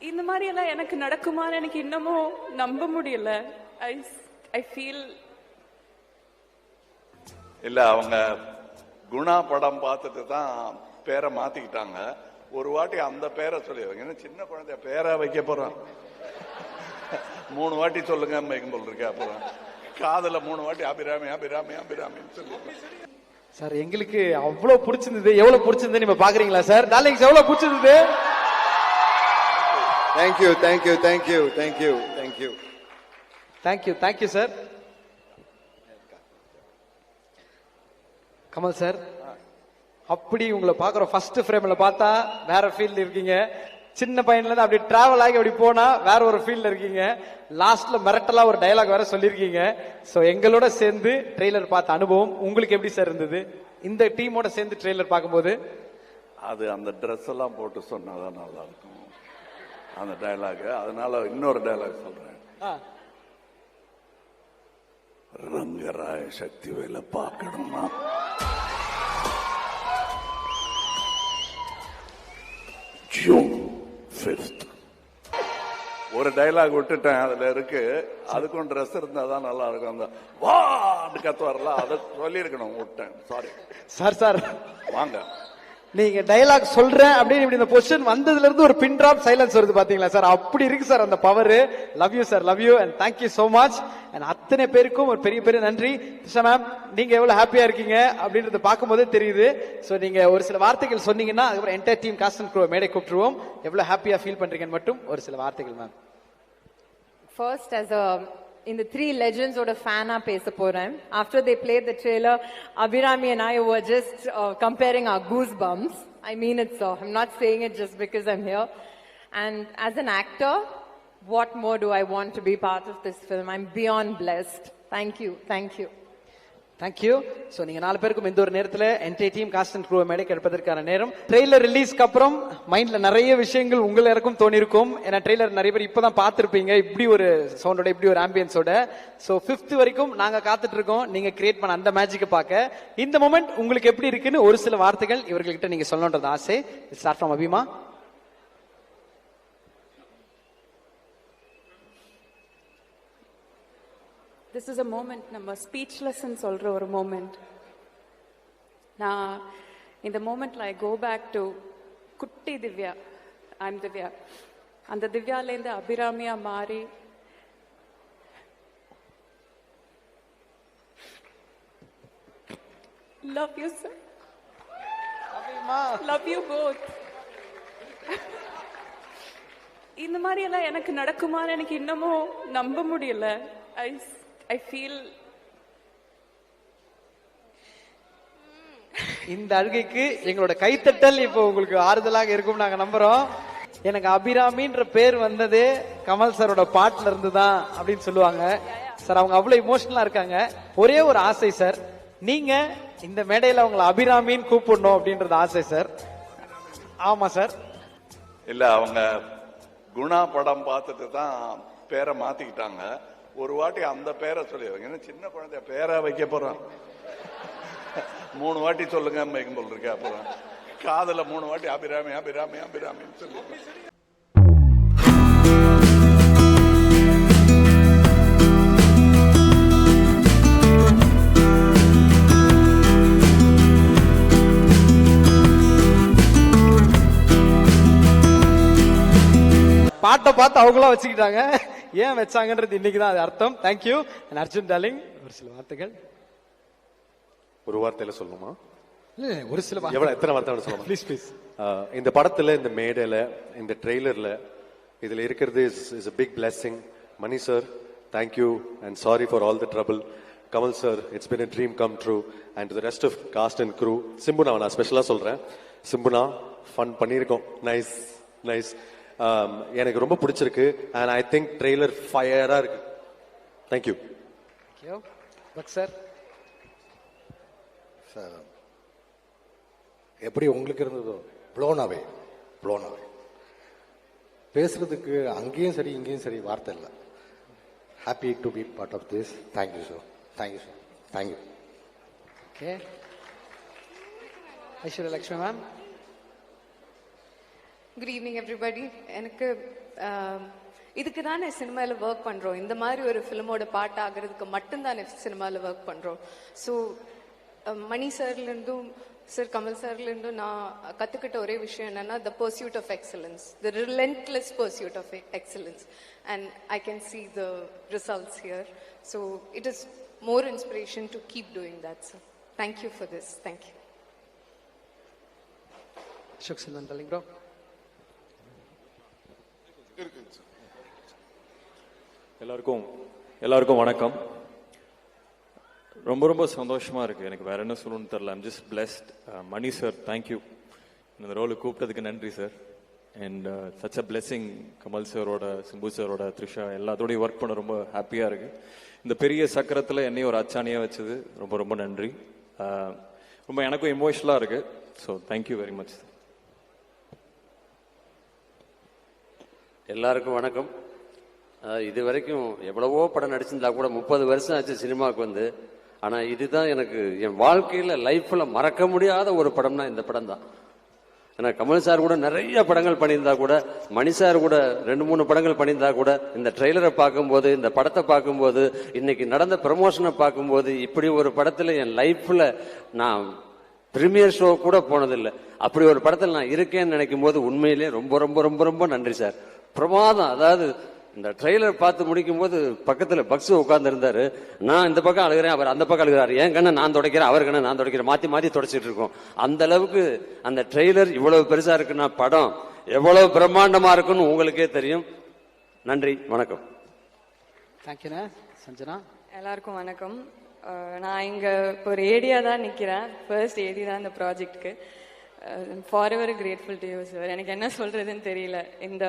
இந்த மாதிரி எல்லாம் எனக்கு நடக்குமான்னு எனக்கு இன்னமும் நம்ப முடியல. ஐ ஐ ஃபீல் இல்ல அவங்க குணா படம் பார்த்துட்டு தான் பேரை மாத்திக்கிட்டாங்க. ஒரு வாட்டி அந்த பேரை சொல்லி ஏன்னா சின்ன குழந்தைய பேரை வைக்க போறான்? மூணு வாட்டி சொல்லுங்க வைக்கும் போல் இருக்கு அப்புறம் காதுல மூணு வாட்டி அபிராமி அபிராமி அபிராமின்னு சொல்லி. சார் எங்களுக்கு அவ்வளவு பிடிச்சிருந்தது. எவ்வளவு பிடிச்சிருந்தது நீங்க பாக்குறீங்களா சார்? டார்லிங்ஸ் எவ்வளவு பிடிச்சிருந்தது? Thank you, thank you, thank you, thank you, thank you. Thank you thank you sir Kamal sir அப்படி உங்களை பாக்குறோம் ஃபர்ஸ்ட் ஃப்ரேம்ல பார்த்தா வேற ஃபீல்ட்ல இருக்கீங்க. சின்ன பையன்ல இருந்து அப்படி டிராவல் ஆகி அப்படி போனா வேற ஒரு ஃபீல்ட்ல இருக்கீங்க. லாஸ்ட்ல மிரட்டலா ஒரு டயலாக் வேற சொல்லியிருக்கீங்க. சோ எங்களோட சேர்ந்து ட்ரெய்லர் பார்த்த அனுபவம் உங்களுக்கு எப்படி சார் இருந்தது? இந்த டீமோட சேர்ந்து ட்ரெய்லர் பார்க்கும்போது? அது அந்த ட்ரெஸ் எல்லாம் போட்டு சொன்னாதான் நல்லா இருக்கும். அந்த டயலாக் அதனால இன்னொரு டயலாக் சொல்றேன். ரங்கராய சக்தி வேலை பார்க்கணும்னா ஜூன் ஃபிஃப்த் ஒரு டைலாக் விட்டுட்டேன் அதுல இருக்கு. அதுக்கும் ட்ரெஸ் இருந்தா தான் நல்லா இருக்கும். அந்த வான்னு கத்துவார்ல அதை சொல்லியிருக்கணும் விட்டேன். Sorry sir sir. வாங்க. நீங்க டைலாக் சொல்றேன் அப்படின்னு இப்படி இந்த பொசிஷன் வந்ததுல இருந்து ஒரு பின் டிராப் சைலன்ஸ் வருது பாத்தீங்களா சார் அப்படி இருக்கு சார் அந்த power love you sir love you and thank you so much and அத்தனை பேருக்கும் ஒரு பெரிய பெரிய நன்றி. திஷா மேம் நீங்க எவ்வளவு ஹாப்பியா இருக்கீங்க அப்படின்றத பார்க்கும்போதே தெரியுது. ஸோ நீங்க ஒரு சில வார்த்தைகள் சொன்னீங்கன்னா அதுக்கப்புறம் என்டையர் டீம் காஸ்ட் அண்ட் மேடை கூப்பிட்டுருவோம். எவ்வளவு ஹாப்பியா ஃபீல் பண்றீங்கன்னு மட்டும் ஒரு சில வார்த்தைகள் ma'am First, as in the three legends or the fana pesa poran after they played the trailer abhirami and i were just uh, comparing our goosebumps. I mean it so uh, i'm not saying it just because i'm here. And as an actor what more do i want to be part of this film? I'm beyond blessed. Thank you. Thank you. Thank you so நீங்க நாலு பேருக்கும் இந்த ஒரு நேரத்தில் என்டை team cast and crew மேடை எடுப்பதற்கான நேரம். ட்ரெய்லர் ரிலீஸ்க்கு அப்புறம் மைண்ட்ல நிறைய விஷயங்கள் உங்கள் எல்லாருக்கும் தோணிருக்கும். ஏன்னா ட்ரெய்லர் நிறைய பேர் இப்பதான் பார்த்துருப்பீங்க. இப்படி ஒரு சவுண்டோட இப்படி ஒரு ஆம்பியன்ஸோட ஸோ ஃபிஃப்த் வரைக்கும் நாங்கள் காத்துட்டு இருக்கோம் நீங்க கிரியேட் பண்ண அந்த மேஜிக்கை பார்க்க. இந்த மொமெண்ட் உங்களுக்கு எப்படி இருக்குன்னு ஒரு சில வார்த்தைகள் இவர்கள்கிட்ட நீங்க சொல்லணுன்றது ஆசை. ஸ்டார்ட் ஃப்ரம் அபிமா திஸ் இஸ் அ மூமெண்ட் நம்ம ஸ்பீச்லெஸ்ன்னு சொல்ற ஒரு மூமெண்ட் நான் இந்த மூமெண்ட்ல ஐ கோ பேக் டு குட்டி திவ்யா ஐம் திவ்யா. அந்த திவ்யாலேருந்து அபிராமியா மாறி love you sir love you both இந்த மாதிரி எல்லாம் எனக்கு நடக்குமான்னு எனக்கு இன்னமும் நம்ப முடியல. ஐ ஐ ஃபீல் இந்த அழுகைக்கு எங்களோட கைத்தட்டல் இப்போ உங்களுக்கு ஆறுதலாக இருக்கும் நாங்க நம்புறோம். எனக்கு அபிராமின்ற பேர் வந்ததே கமல் சாரோட பாட்டுல இருந்து தான் அப்படின்னு சொல்லுவாங்க. சார் அவங்க அவ்வளவு இமோஷனலா இருக்காங்க. ஒரே ஒரு ஆசை சார். நீங்க இந்த மேடையில அவங்கள அபிராமின்னு கூப்பிடணும் அப்படின்றது ஆசை சார். ஆமா சார். இல்ல அவங்க குணா படம் பார்த்துட்டு தான் பேரை மாத்திக்கிட்டாங்க. ஒரு வாட்டி அந்த பேரை சொல்லி ஏன்னா சின்ன குழந்தைய? பேரை வைக்க போறான். மூணு வாட்டி சொல்லுங்க வைக்கும் போல் இருக்கு? அப்புறம் காதல மூணு வாட்டி அபிராமி அபிராமி அபிராமின்னு சொல்லி. பாட்டை பார்த்து அவங்களா வச்சுக்கிட்டாங்க. ஏன் வச்சாங்கன்றது இன்னைக்கு தான் அது அர்த்தம். தேங்க்யூ அர்ஜுன் டார்லிங் ஒரு சில வார்த்தைகள். ஒரு வார்த்தையில சொல்லணுமா? ஒரு சில எவ்வளவு எத்தனை வார்த்தை வேணும் சொல்லலாம். ப்ளீஸ் ப்ளீஸ் இந்த படத்துல இந்த மேடையில இந்த ட்ரெய்லர்ல இதுல இருக்கிறது is is a big blessing. Mani sir thank you and sorry for all the trouble Kamal sir it's been a dream come true and the rest of cast and crew சிம்புனா நான் ஸ்பெஷலா சொல்றேன். சிம்புனா ஃபன் பண்ணியிருக்கோம். Nice nice எனக்கு ரொம்ப பிடிச்சிருக்கு and I think trailer ஃபயரா இருக்கு. தேங்க்யூ சார் சார் எப்படி உங்களுக்கு இருந்ததோ ப்ளோன் அவே ப்ளோன் அவே பேசுறதுக்கு அங்கேயும் சரி இங்கேயும் சரி வார்த்தை இல்லை. Happy to be part of this thank you sir thank you sir thank you okay Aishwarya Lakshmi ma'am good evening everybody எனக்கு um, இதுக்கு தானே சினிமாவில் ஒர்க் பண்ணுறோம் இந்த மாதிரி ஒரு ஃபிலிமோட பாட்டு ஆகிறதுக்கு மட்டும்தானே சினிமாவில் ஒர்க் பண்ணுறோம் ஸோ மணி சார்லேருந்தும் சார் கமல் சார்லேருந்தும் நான் கற்றுக்கிட்ட ஒரே விஷயம் என்னென்னா the pursuit of excellence the relentless pursuit of excellence and I can see the results here so it is more inspiration to keep doing that sir thank you for this thank you Ashok Chinthan இருக்குங்க sir எல்லாருக்கும் எல்லாருக்கும் வணக்கம். ரொம்ப ரொம்ப சந்தோஷமா இருக்கு. எனக்கு வேற என்ன சொல்லணும்னு தெரியல. I'm just blessed Mani sir thank you இந்த ரோலு கூப்பிட்டதுக்கு நன்றி sir and such a blessing Kamal சாரோட சிம்பு சாரோட த்ரிஷா எல்லாத்தோடையும் ஒர்க் பண்ண ரொம்ப ஹாப்பியாக இருக்கு. இந்த பெரிய சக்கரத்தில் என்னையும் ஒரு அச்சாணியாக வச்சது ரொம்ப ரொம்ப நன்றி. Uh, ரொம்ப எனக்கும் எமோஷனலாக இருக்கு. ஸோ தேங்க்யூ வெரி மச் எல்லாருக்கும் வணக்கம். இது வரைக்கும் எவ்வளவோ படம் நடிச்சிருந்தா கூட முப்பது வருஷம் ஆச்சு சினிமாவுக்கு வந்து. ஆனால் இதுதான் எனக்கு என் வாழ்க்கையில் லைஃப்பில் மறக்க முடியாத ஒரு படம்னா இந்த படம் தான் ஏன்னா கமல் சார் கூட நிறைய படங்கள் பண்ணியிருந்தா கூட மணி சார் கூட ரெண்டு மூணு படங்கள் பண்ணியிருந்தா கூட இந்த ட்ரெய்லரை பார்க்கும்போது இந்த படத்தை பார்க்கும்போது இன்னைக்கு நடந்த ப்ரமோஷனை பார்க்கும்போது இப்படி ஒரு படத்தில் என் லைஃப்பில் நான் பிரீமியர் ஷோ கூட போனதில்லை. அப்படி ஒரு படத்தில் நான் இருக்கேன்னு நினைக்கும் போது உண்மையிலேயே ரொம்ப ரொம்ப ரொம்ப ரொம்ப நன்றி சார். பிரமாதம். அதாவது இந்த ட்ரெய்லர் பார்த்து முடிக்கும் போது பக்கத்துல பக்ஸு உட்கார்ந்து இருந்தாரு நான் இந்த பக்கம் அழுகிறேன் அவர் அந்த பக்கம் அழுகிறாரு. என் கண்ணை நான் துடைக்கிறேன் அவர் கண்ணை நான் துடைக்கிறேன். மாத்தி மாத்தி துடைச்சிட்டு இருக்கோம். அந்த அளவுக்கு அந்த ட்ரெய்லர் இவ்வளவு பெருசா இருக்குன்னா படம் எவ்வளவு பிரம்மாண்டமா இருக்குன்னு உங்களுக்கே தெரியும். நன்றி வணக்கம். தேங்க்யூண்ணே சஞ்சனா? எல்லாருக்கும் வணக்கம். நான் இங்கே இப்போ ஒரு ஏடியா தான் நிற்கிறேன் ஃபர்ஸ்ட் ஏடி தான் இந்த ப்ராஜெக்ட்க்கு forever grateful to you sir எனக்கு என்ன சொல்கிறதுன்னு தெரியல. இந்த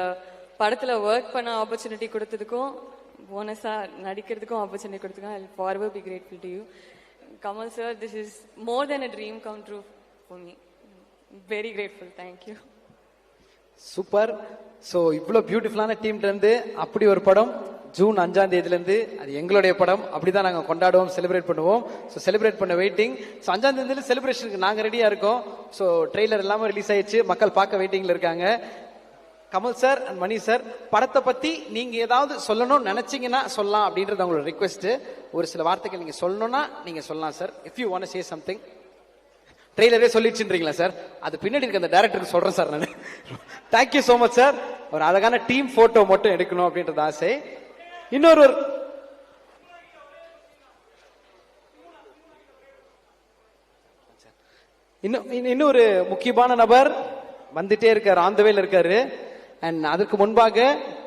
படத்தில் ஒர்க் பண்ண ஆப்பர்ச்சுனிட்டி கொடுத்ததுக்கும் போனஸாக நடிக்கிறதுக்கும் opportunity கொடுத்ததுக்கும் I forever be grateful to you Kamal sir this is more then a dream come true for me very grateful thank you super so இவ்வளோ பியூட்டிஃபுல்லான டீம்லேருந்து அப்படி ஒரு படம் ஜூன் அஞ்சாம் தேதியிலேருந்து அது எங்களுடைய படம். அப்படிதான் நாங்கள் கொண்டாடுவோம் செலிப்ரேட் பண்ணுவோம். ஸோ செலிப்ரேட் பண்ண வெயிட்டிங் ஸோ அஞ்சாம் தேதியில செலிப்ரேஷனுக்கு நாங்கள் ரெடியாக இருக்கோம். ஸோ ட்ரெய்லர் எல்லாமே ரிலீஸ் ஆயிடுச்சு. மக்கள் பார்க்க வெயிட்டிங்கில் இருக்காங்க. Kamal sir and Mani sir படத்தை பத்தி நீங்க ஏதாவது சொல்லணும்னு நினைச்சீங்கன்னா சொல்லலாம் அப்படின்றது உங்களோட ரிக்வெஸ்ட் ஒரு சில வார்த்தைகள் நீங்க சொல்லணும்னா நீங்க சொல்லலாம் sir if you want say something ட்ரெய்லரே சொல்லிடுச்சுன்றீங்களா சார் அது பின்னாடி இருக்க அந்த டேரக்டருக்கு சொல்றேன் சார் நான். தேங்க்யூ ஸோ மச் சார் ஒரு அழகான டீம் போட்டோ மட்டும் எடுக்கணும் அப்படின்றது ஆசை. இன்னொரு ஒரு இன்னும் இன்னொரு முக்கியமான நபர். வந்துட்டே இருக்காரு ஆந்தவேல இருக்காரு. அண்ட் அதற்கு முன்பாக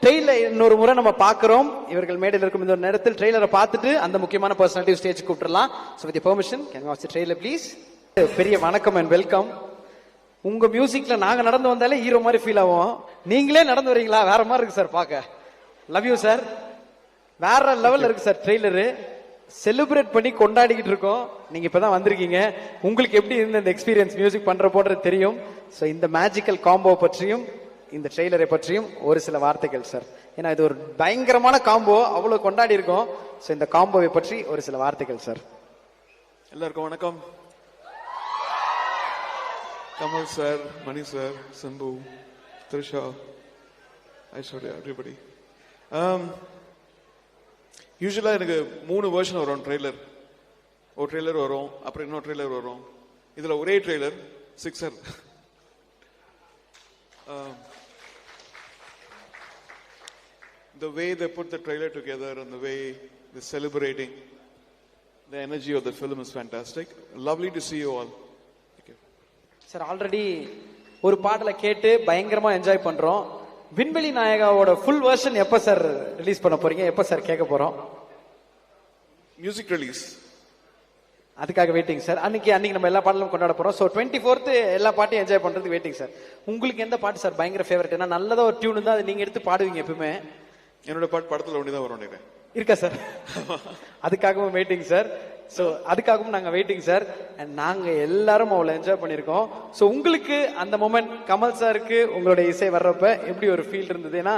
ட்ரெயிலர் இன்னொரு முறை நம்ம பார்க்குறோம். இவர்கள் மேடையில் இருக்கும் இந்த ஒரு நேரத்தில் ட்ரெய்லரை பார்த்துட்டு அந்த முக்கியமான personality stage கூப்பிட்டுலாம் so with permission can watch trailer please பெரிய வணக்கம் அண்ட் வெல்கம் உங்க மியூசிக்ல நாங்க நடந்து வந்தாலே ஹீரோ மாதிரி ஃபீல் ஆகும் நீங்களே நடந்து வரீங்களா? வேற மாதிரி இருக்கு சார் பார்க்க. லவ் யூ சார் வேற லெவல்ல இருக்கு சார் ட்ரெய்லரு செலிப்ரேட் பண்ணி கொண்டாடிக்கிட்டு இருக்கோம். நீங்க இப்பதான் வந்திருக்கீங்க. உங்களுக்கு எப்படி இருந்த இந்த எக்ஸ்பீரியன்ஸ் மியூசிக் பண்ற போன்றது தெரியும். ஸோ இந்த மேஜிக்கல் காம்போ பற்றியும் இந்த ட்ரெய்லரை பற்றியும் ஒரு சில வார்த்தைகள் சார் ஏன்னா இது ஒரு பயங்கரமான காம்போ அவ்வளவு கொண்டாடி இருக்கோம். ஸோ இந்த காம்போவை பற்றி ஒரு சில வார்த்தைகள் சார் எல்லாருக்கும் வணக்கம். Kamal sir Mani sir Simbu Trisha Aishwarya everybody யூஸ்வலாக um, எனக்கு மூணு வேர்ஷன் வரும் ட்ரெய்லர் ஒரு ட்ரெய்லர் வரும் அப்புறம் இன்னொரு ட்ரெய்லர் வரும். இதில் ஒரே trailer sixer the way they put the trailer together and the way they're celebrating the energy of the film is fantastic. Lovely to see you all. Sir already ஒரு பாடலை கேட்டு பயங்கரமா என்ஜாய் பண்றோம். விண்வெளி நாயகாவோட ஃபுல் வெர்ஷன் எப்ப sir release பண்ண போறீங்க? எப்ப சார் கேட்க போறோம்? Music release. அதுக்காக வெயிட்டிங் சார் அன்னைக்கு அன்னைக்கு நம்ம எல்லா பாடலும் கொண்டாட போறோம். ஸோ டுவெண்ட்டி ஃபோர்த் எல்லா பாட்டையும் என்ஜாய் பண்றதுக்கு வெயிட்டிங் சார் உங்களுக்கு எந்த பாட்டு சார் பயங்கர ஃபேவரட் ஏன்னா நல்லதா ஒரு டியூன் தான் அது நீங்க எடுத்து பாடுவீங்க எப்பவுமே என்னோட பாட்டு படத்தில் ஒண்டி தான் வரும் இருக்கா சார்? அதுக்காகவும் வெயிட்டிங் சார். ஸோ அதுக்காகவும் நாங்க வெயிட்டிங் சார். அண்ட் நாங்க எல்லாரும் அவ்வளோ என்ஜாய் பண்ணியிருக்கோம். ஸோ உங்களுக்கு அந்த மொமெண்ட் கமல் சாருக்கு உங்களுடைய இசை வர்றப்ப எப்படி ஒரு ஃபீல் இருந்தது? ஏன்னா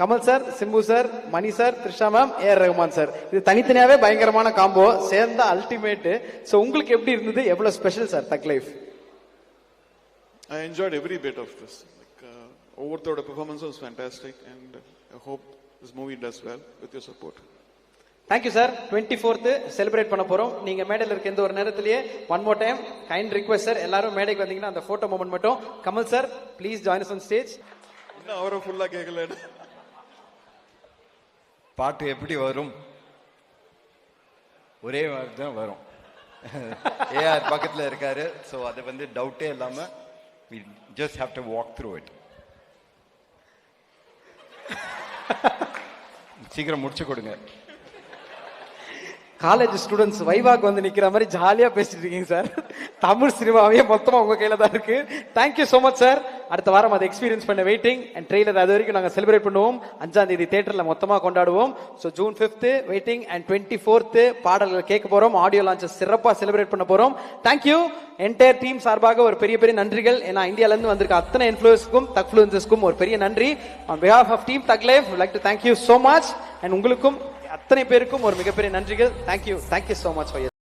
Kamal sir Simbu sir Mani sir Trisha ma'am AR Rahman sir இது தனித்தனியாவே பயங்கரமான காம்போ சேர்ந்தா அல்டிமேட் ஸோ உங்களுக்கு எப்படி இருந்தது? எவ்வளவு special sir thug life every bit of this. Like, uh, ஒவ்வொருத்தரோட பெர்ஃபார்மன்ஸும் was fantastic. And This movie does well with your support. Thank you sir twenty fourth celebrate பண்ண போறோம். நீங்க மேடையில் இருக்க எந்த ஒரு நேரத்திலேயே one more time kind request sir எல்லாரும் மேடைக்கு வந்தீங்கன்னா அந்த போட்டோ மூமெண்ட் மட்டும். Kamal sir please join on stage இன்னும் அவரை ஃபுல்லாக கேட்கல பாட்டு எப்படி வரும்? ஒரே மாதிரி தான் வரும். ஏஆர் பக்கத்தில் இருக்காரு. ஸோ அதை வந்து டவுட்டே இல்லாமல் we just have to walk through it சீக்கிரம் முடிச்சு கொடுங்க. காலேஜ் ஸ்டூடெண்ட்ஸ் வைவாக்கு வந்து நிக்கிற மாதிரி ஜாலியா பேசிட்டு இருக்கீங்க சார் தமிழ் சினிமாவே மொத்தமா உங்க கையில தான் இருக்கு. தேங்க்யூ சோ மச் சார் அடுத்த வாரம் அதை எக்ஸ்பீரியன்ஸ் பண்ண வெயிட்டிங் அண்ட் ட்ரெயிலர் அது வரைக்கும் நாங்க செலிப்ரேட் பண்ணுவோம். அஞ்சாம் தேதி தேட்டர்ல மொத்தமா கொண்டாடுவோம். So June fifth waiting and twenty fourth பாடல்கள் கேட்க போறோம். ஆடியோ லான்ச் சிறப்பா செலிப்ரேட் பண்ண போறோம். தேங்க்யூ என்டையர் டீம் சார்பாக ஒரு பெரிய பெரிய நன்றிகள். ஏன்னா இந்தியால இருந்து வந்திருக்க அத்தனை இன்ஃபுளுஸ்க்கும் தக்ஃபுளுன்சஸ்க்கும் ஒரு பெரிய நன்றி. On behalf of team thug life like to thank you so much and உங்களுக்கும் அத்தனை பேருக்கும் ஒரு மிகப்பெரிய நன்றிகள். Thank you thank you so much for